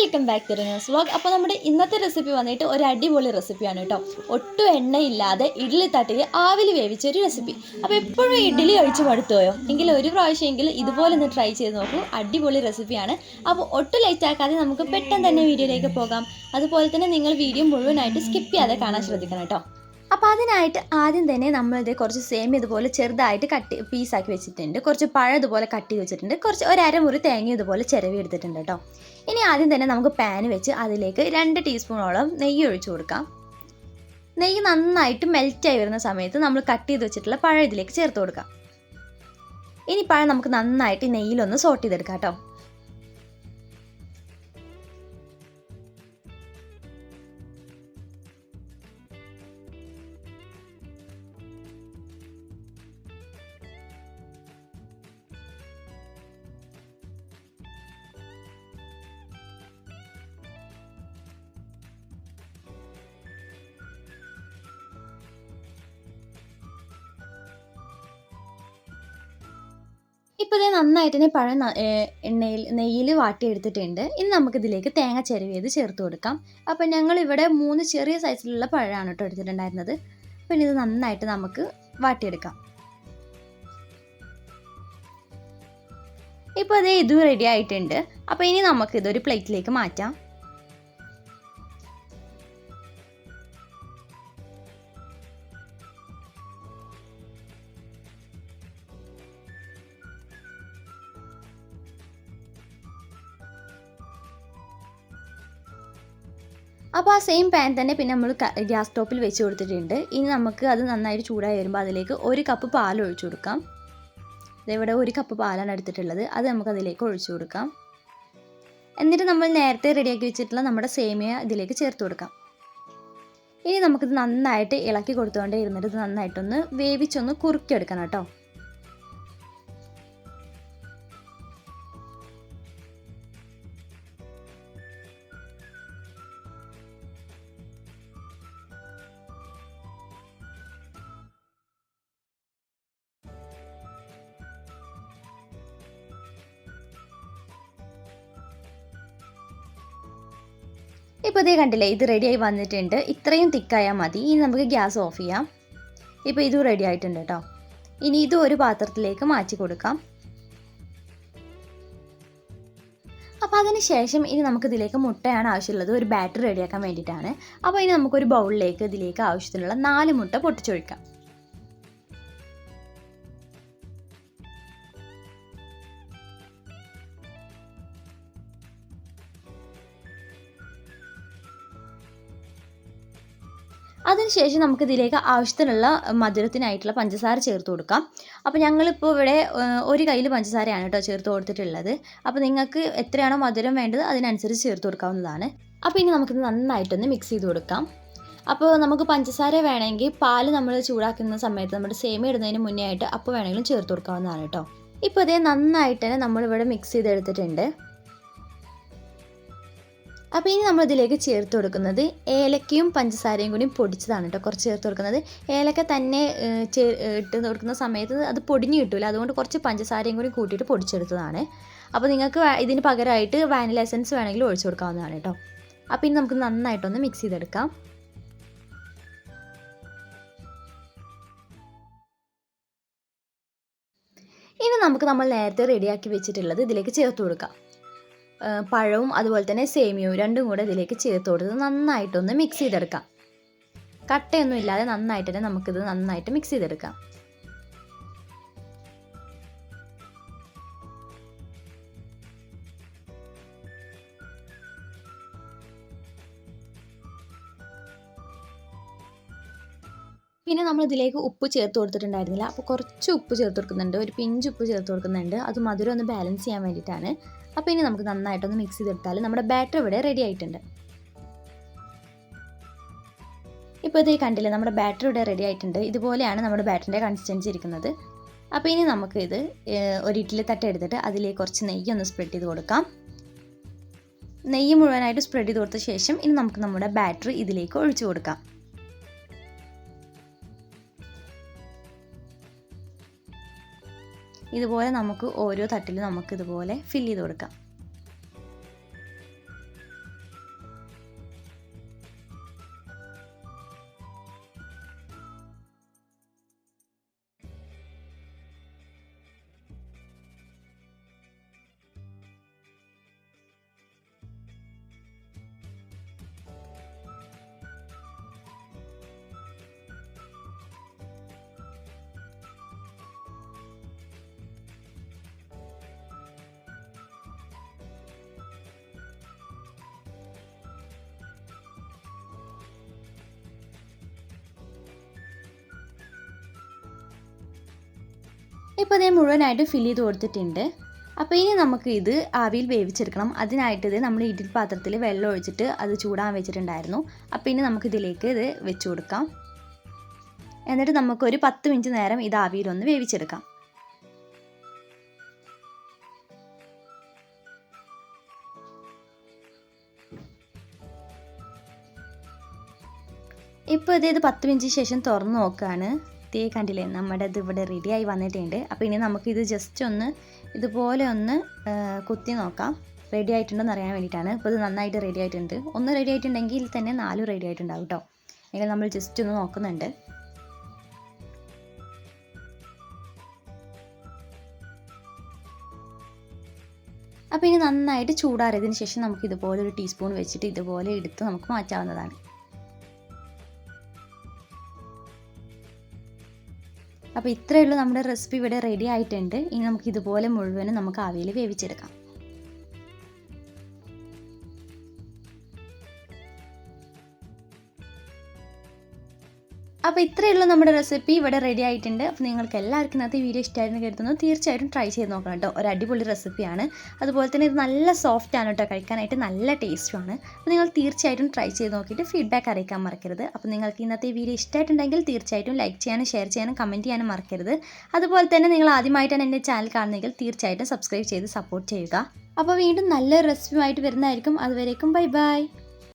Welcome back to news vlog അപ്പോൾ നമ്മുടെ ഇന്നത്തെ റെസിപ്പി വന്നിട്ട് ഒരു അടിപൊളി റെസിപ്പിയാണ് കേട്ടോ. ഒട്ടും എണ്ണയില്ലാതെ ഇഡ്ഡലി തട്ടിൽ ആവിൽ വേവിച്ച ഒരു റെസിപ്പി അപ്പോൾ എപ്പോഴും ഇഡ്ഡലി കഴിച്ച് പടുത്തുപോയോ എങ്കിൽ ഒരു പ്രാവശ്യമെങ്കിലും ഇതുപോലെ ഒന്ന് ട്രൈ ചെയ്ത് നോക്കൂ. അടിപൊളി റെസിപ്പിയാണ് അപ്പോൾ ഒട്ടും ലേറ്റ് ആക്കാതെ നമുക്ക് പെട്ടെന്ന് തന്നെ വീഡിയോയിലേക്ക് പോകാം. അതുപോലെ തന്നെ നിങ്ങൾ വീഡിയോ മുഴുവനായിട്ട് സ്കിപ്പ് ചെയ്യാതെ കാണാൻ ശ്രദ്ധിക്കണം കേട്ടോ. അപ്പോൾ അതിനായിട്ട് ആദ്യം തന്നെ നമ്മളിത് കുറച്ച് സേം ഇതുപോലെ ചെറുതായിട്ട് കട്ട് പീസാക്കി വെച്ചിട്ടുണ്ട്. കുറച്ച് പഴം ഇതുപോലെ കട്ട് ചെയ്ത് വെച്ചിട്ടുണ്ട്. കുറച്ച് ഒരു അരമുറി തേങ്ങ ഇതുപോലെ ചിരവി എടുത്തിട്ടുണ്ട് കേട്ടോ. ഇനി ആദ്യം തന്നെ നമുക്ക് പാൻ വെച്ച് അതിലേക്ക് രണ്ട് ടീസ്പൂണോളം നെയ്യ് ഒഴിച്ചു കൊടുക്കാം. നെയ്യ് നന്നായിട്ട് മെൽറ്റായി വരുന്ന സമയത്ത് നമ്മൾ കട്ട് ചെയ്ത് വെച്ചിട്ടുള്ള പഴം ഇതിലേക്ക് ചേർത്ത് കൊടുക്കാം. ഇനി പഴം നമുക്ക് നന്നായിട്ട് നെയ്യിലൊന്ന് സോട്ട് ചെയ്തെടുക്കാം കേട്ടോ. ഇപ്പോൾ ഇത് നന്നായിട്ട് തന്നെ പഴം എണ്ണയിൽ നെയ്യിൽ വാട്ടിയെടുത്തിട്ടുണ്ട്. ഇനി നമുക്കിതിലേക്ക് തേങ്ങ ചെരുവിയത് ചേർത്ത് കൊടുക്കാം. അപ്പോൾ ഞങ്ങളിവിടെ മൂന്ന് ചെറിയ സൈസിലുള്ള പഴമാണ് കേട്ടോ എടുത്തിട്ടുണ്ടായിരുന്നത്. പിന്നെ ഇത് നന്നായിട്ട് നമുക്ക് വാട്ടിയെടുക്കാം. ഇപ്പോൾ അതേ ഇതും റെഡി ആയിട്ടുണ്ട്. അപ്പോൾ ഇനി നമുക്കിതൊരു പ്ലേറ്റിലേക്ക് മാറ്റാം. അപ്പോൾ ആ സെയിം പാൻ തന്നെ പിന്നെ നമ്മൾ ഗ്യാസ് സ്റ്റോപ്പിൽ വെച്ച് കൊടുത്തിട്ടുണ്ട്. ഇനി നമുക്ക് അത് നന്നായിട്ട് ചൂടായി വരുമ്പോൾ അതിലേക്ക് ഒരു കപ്പ് പാൽ ഒഴിച്ചു കൊടുക്കാം. ഇവിടെ ഒരു കപ്പ് പാലാണ് എടുത്തിട്ടുള്ളത്. അത് നമുക്ക് അതിലേക്ക് ഒഴിച്ചു കൊടുക്കാം. എന്നിട്ട് നമ്മൾ നേരത്തെ റെഡിയാക്കി വെച്ചിട്ടുള്ള നമ്മുടെ സേമിയ ഇതിലേക്ക് ചേർത്ത് കൊടുക്കാം. ഇനി നമുക്കിത് നന്നായിട്ട് ഇളക്കി കൊടുത്തുകൊണ്ടേ ഇരുന്നിട്ട് ഇത് നന്നായിട്ടൊന്ന് വേവിച്ചൊന്ന് കുറുക്കിയെടുക്കണം കേട്ടോ. ഇപ്പോൾ ഇതേ കണ്ടില്ലേ ഇത് റെഡിയായി വന്നിട്ടുണ്ട്. ഇത്രയും തിക്കായാൽ മതി. ഇനി നമുക്ക് ഗ്യാസ് ഓഫ് ചെയ്യാം. ഇപ്പോൾ ഇതും റെഡി ആയിട്ടുണ്ട് കേട്ടോ ഇനി ഇതും ഒരു പാത്രത്തിലേക്ക് മാറ്റി കൊടുക്കാം. അപ്പോൾ അതിന് ശേഷം ഇനി നമുക്ക് ഇതിലേക്ക് മുട്ടയാണ് ആവശ്യമുള്ളത്. ഒരു ബാറ്റർ റെഡിയാക്കാൻ വേണ്ടിയിട്ടാണ്. അപ്പോൾ ഇനി നമുക്കൊരു ബൗളിലേക്ക് ഇതിലേക്ക് ആവശ്യത്തിനുള്ള നാല് മുട്ട പൊട്ടിച്ചൊഴിക്കാം. അതിനുശേഷം നമുക്ക് ഇതിലേക്ക് ആവശ്യത്തിനുള്ള മധുരത്തിനായിട്ടുള്ള പഞ്ചസാര ചേർത്ത് കൊടുക്കാം. അപ്പോൾ ഞങ്ങളിപ്പോൾ ഇവിടെ ഒരു കയ്യിൽ പഞ്ചസാരയാണ് കേട്ടോ ചേർത്ത് കൊടുത്തിട്ടുള്ളത്. അപ്പോൾ നിങ്ങൾക്ക് എത്രയാണോ മധുരം വേണ്ടത് അതിനനുസരിച്ച് ചേർത്ത് കൊടുക്കാവുന്നതാണ്. അപ്പോൾ ഇനി നമുക്കിത് നന്നായിട്ടൊന്ന് മിക്സ് ചെയ്ത് കൊടുക്കാം. അപ്പോൾ നമുക്ക് പഞ്ചസാര വേണമെങ്കിൽ പാൽ നമ്മൾ ചൂടാക്കുന്ന സമയത്ത് നമ്മുടെ സേമിയ ഇടുന്നതിന് മുന്നേ ആയിട്ട് അപ്പോൾ വേണമെങ്കിലും ചേർത്ത് കൊടുക്കാവുന്നതാണ് കേട്ടോ. ഇപ്പോൾ ഇതേ നന്നായിട്ട് തന്നെ നമ്മളിവിടെ മിക്സ് ചെയ്തെടുത്തിട്ടുണ്ട്. അപ്പോൾ ഇനി നമ്മൾ ഇതിലേക്ക് ചേർത്ത് കൊടുക്കുന്നത് ഏലക്കയും പഞ്ചസാരയും കൂടി പൊടിച്ചതാണ് കേട്ടോ. കുറച്ച് ചേർത്ത് കൊടുക്കുന്നത്. ഏലക്ക തന്നെ ഇട്ട് കൊടുക്കുന്ന സമയത്ത് അത് പൊടിഞ്ഞ് കിട്ടില്ല അതുകൊണ്ട് കുറച്ച് പഞ്ചസാരയും കൂടി കൂട്ടിയിട്ട് പൊടിച്ചെടുത്തതാണ്. അപ്പോൾ നിങ്ങൾക്ക് ഇതിന് പകരമായിട്ട് വാനില എസൻസ് വേണമെങ്കിൽ ഒഴിച്ചു കൊടുക്കാവുന്നതാണ് കേട്ടോ. അപ്പോൾ ഇനി നമുക്ക് നന്നായിട്ടൊന്ന് മിക്സ് ചെയ്തെടുക്കാം. ഇനി നമുക്ക് നമ്മൾ നേരത്തെ റെഡിയാക്കി വെച്ചിട്ടുള്ളത് ഇതിലേക്ക് ചേർത്ത് കൊടുക്കാം. പഴവും അതുപോലെ തന്നെ സേമിയവും രണ്ടും കൂടെ ഇതിലേക്ക് ചേർത്ത് കൊടുത്ത് നന്നായിട്ടൊന്ന് മിക്സ് ചെയ്തെടുക്കാം. കട്ടയൊന്നും ഇല്ലാതെ നന്നായിട്ട് തന്നെ നമുക്കിത് നന്നായിട്ട് മിക്സ് ചെയ്തെടുക്കാം. പിന്നെ നമ്മൾ ഇതിലേക്ക് ഉപ്പ് ചേർത്ത് കൊടുത്തിട്ടുണ്ടായിരുന്നില്ല. അപ്പോൾ കുറച്ച് ഉപ്പ് ചേർത്ത് കൊടുക്കുന്നുണ്ട്. ഒരു പിഞ്ച് ഉപ്പ് ചേർത്ത് കൊടുക്കുന്നുണ്ട്. അത് മധുരം ഒന്ന് ബാലൻസ് ചെയ്യാൻ വേണ്ടിയിട്ടാണ്. അപ്പോൾ ഇനി നമുക്ക് നന്നായിട്ടൊന്ന് മിക്സ് ചെയ്തെടുത്താൽ നമ്മുടെ ബാറ്റർ ഇവിടെ റെഡി ആയിട്ടുണ്ട്. ഇപ്പോൾ ഇതേ കണ്ടില്ലേ നമ്മുടെ ബാറ്റർ ഇവിടെ റെഡി ആയിട്ടുണ്ട്. ഇതുപോലെയാണ് നമ്മുടെ ബാറ്ററിന്റെ കൺസിസ്റ്റൻസി ഇരിക്കുന്നത്. അപ്പോൾ ഇനി നമുക്ക് ഇത് ഒരു ഇഡ്ഡലി തട്ട് എടുത്തിട്ട് അതിലേക്ക് കുറച്ച് നെയ്യ് ഒന്ന് സ്പ്രെഡ് ചെയ്ത് കൊടുക്കാം. നെയ്യ് മുഴുവനായിട്ട് സ്പ്രെഡ് ചെയ്ത് കൊടുത്ത ശേഷം ഇനി നമുക്ക് നമ്മുടെ ബാറ്ററി ഇതിലേക്ക് ഒഴിച്ചു കൊടുക്കാം. ഇതുപോലെ നമുക്ക് ഓരോ തട്ടിലും നമുക്ക് ഇതുപോലെ ഫില്ല് ചെയ്ത് കൊടുക്കാം. ഇപ്പോൾ ഇതേ മുഴുവനായിട്ട് ഫില്ല് ചെയ്ത് കൊടുത്തിട്ടുണ്ട്. അപ്പോൾ ഇനി നമുക്ക് ഇത് ആവിയിൽ വേവിച്ചെടുക്കണം. അതിനായിട്ട് ഇത് നമ്മൾ ഇഡ്ഡലി പാത്രത്തിൽ വെള്ളം ഒഴിച്ചിട്ട് അത് ചൂടാൻ വെച്ചിട്ടുണ്ടായിരുന്നു. അപ്പോൾ ഇനി നമുക്ക് ഇതിലേക്ക് ഇത് വെച്ച് കൊടുക്കാം. എന്നിട്ട് നമുക്കൊരു പത്ത് മിനിറ്റ് നേരം ഇത് ആവിയിലൊന്ന് വേവിച്ചെടുക്കാം. ഇപ്പോൾ ഇത് ഇത് പത്ത് മിനിറ്റ് ശേഷം തുറന്ന് നോക്കുകയാണ് തീ കണ്ടില്ലേ? നമ്മുടെ ഇത് ഇവിടെ റെഡിയായി വന്നിട്ടുണ്ട്. അപ്പോൾ ഇനി നമുക്കിത് ജസ്റ്റ് ഒന്ന് ഇതുപോലെ ഒന്ന് കുത്തി നോക്കാം. റെഡി ആയിട്ടുണ്ടെന്ന് അറിയാൻ വേണ്ടിയിട്ടാണ്. ഇപ്പോൾ ഇത് നന്നായിട്ട് റെഡി ആയിട്ടുണ്ട്. ഒന്ന് റെഡി ആയിട്ടുണ്ടെങ്കിൽ തന്നെ നാലും റെഡി ആയിട്ടുണ്ടാവും കേട്ടോ എങ്കിൽ നമ്മൾ ജസ്റ്റ് ഒന്ന് നോക്കുന്നുണ്ട്. അപ്പോൾ ഇനി നന്നായിട്ട് ചൂടാറിയതിന് ശേഷം നമുക്ക് ഇതുപോലെ ഒരു ടീസ്പൂൺ വെച്ചിട്ട് ഇതുപോലെ എടുത്ത് നമുക്ക് മാറ്റാവുന്നതാണ്. അപ്പോൾ ഇത്രയേ ഉള്ളൂ നമ്മുടെ റെസിപ്പി ഇവിടെ റെഡി ആയിട്ടുണ്ട്. ഇനി നമുക്ക് ഇതുപോലെ മുഴുവനും നമുക്ക് ആവിയിൽ വേവിച്ചെടുക്കാം. അപ്പോൾ ഇത്രയേ ഉള്ളൂ നമ്മുടെ റെസിപ്പി ഇവിടെ റെഡി ആയിട്ടുണ്ട്. അപ്പോൾ നിങ്ങൾക്ക് എല്ലാവർക്കും ഇന്നത്തെ വീഡിയോ ഇഷ്ടമായിരുന്നു കരുതുന്നു. തീർച്ചയായിട്ടും ട്രൈ ചെയ്ത് നോക്കണം കേട്ടോ. ഒരു അടിപൊളി റെസിപ്പിയാണ് അതുപോലെ തന്നെ ഇത് നല്ല സോഫ്റ്റ് ആണ് കേട്ടോ. കഴിക്കാനായിട്ട് നല്ല ടേസ്റ്റുമാണ് അപ്പോൾ നിങ്ങൾ തീർച്ചയായിട്ടും ട്രൈ ചെയ്ത് നോക്കിയിട്ട് ഫീഡ്ബാക്ക് അറിയിക്കാൻ മറക്കരുത്. അപ്പോൾ നിങ്ങൾക്ക് ഇന്നത്തെ വീഡിയോ ഇഷ്ടമായിട്ടുണ്ടെങ്കിൽ തീർച്ചയായിട്ടും ലൈക്ക് ചെയ്യാനും ഷെയർ ചെയ്യാനും കമന്റ് ചെയ്യാനും മറക്കരുത്. അതുപോലെ തന്നെ നിങ്ങൾ ആദ്യമായിട്ടാണ് എന്റെ ചാനൽ കാണുന്നതെങ്കിൽ തീർച്ചയായിട്ടും സബ്സ്ക്രൈബ് ചെയ്ത് സപ്പോർട്ട് ചെയ്യുക. അപ്പോൾ വീണ്ടും നല്ലൊരു റെസിപ്പിയുമായിട്ട് വരുന്നതായിരിക്കും. അതുവരേക്കും ബൈ ബൈ